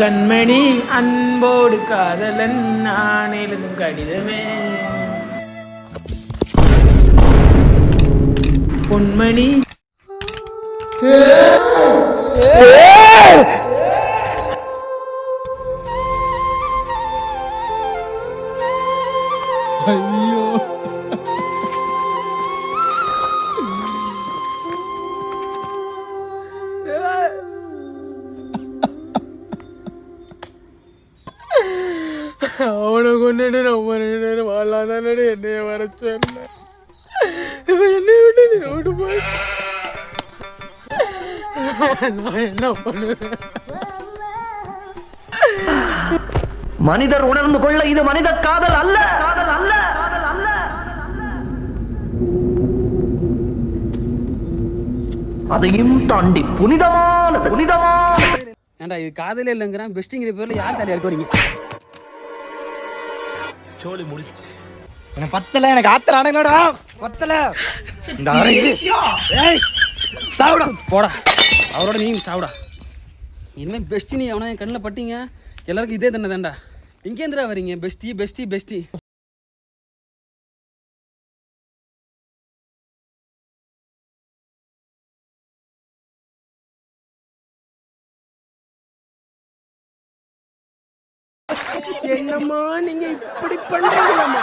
கண்மணி அன்போடு காதலன் நான் எழுதும் கடிதமே. பொன்மணி. ஐயோ. அவனை கொண்டுட்டு ரெண்டு நேரம் வாழலாம் தானே என்னைய வர என்னைய விட்டு நீ விட்டு போய் நான் என்ன பண்ணுவேன்? மனிதர் உணர்ந்து கொள்ள இது மனித காதல் அல்ல. காதல் அல்ல காதல் அல்ல அதையும் தாண்டி புனிதமான புனிதமான ஏன்டா இது காதலே இல்லைங்கிறான். பெஸ்ட்டுங்கிற பேர்ல யார் தலையா இருக்க வரீங்க எனக்கு பத்தல? எனக்கு ஆத்திர அடங்கடா பத்தல. இந்த அரை இது. ஏய் சாவுடா. போடா. அவரோட நீ சாவுடா. என்ன பெஸ்ட் நீ? அவனா என் கண்ணில் பட்டீங்க? எல்லாருக்கும் இதே தானே தான்டா எங்கேந்திரா வரீங்க. பெஸ்டி பெஸ்டி பெஸ்டி என்னம்மா நீங்க இப்படி பண்றீங்களா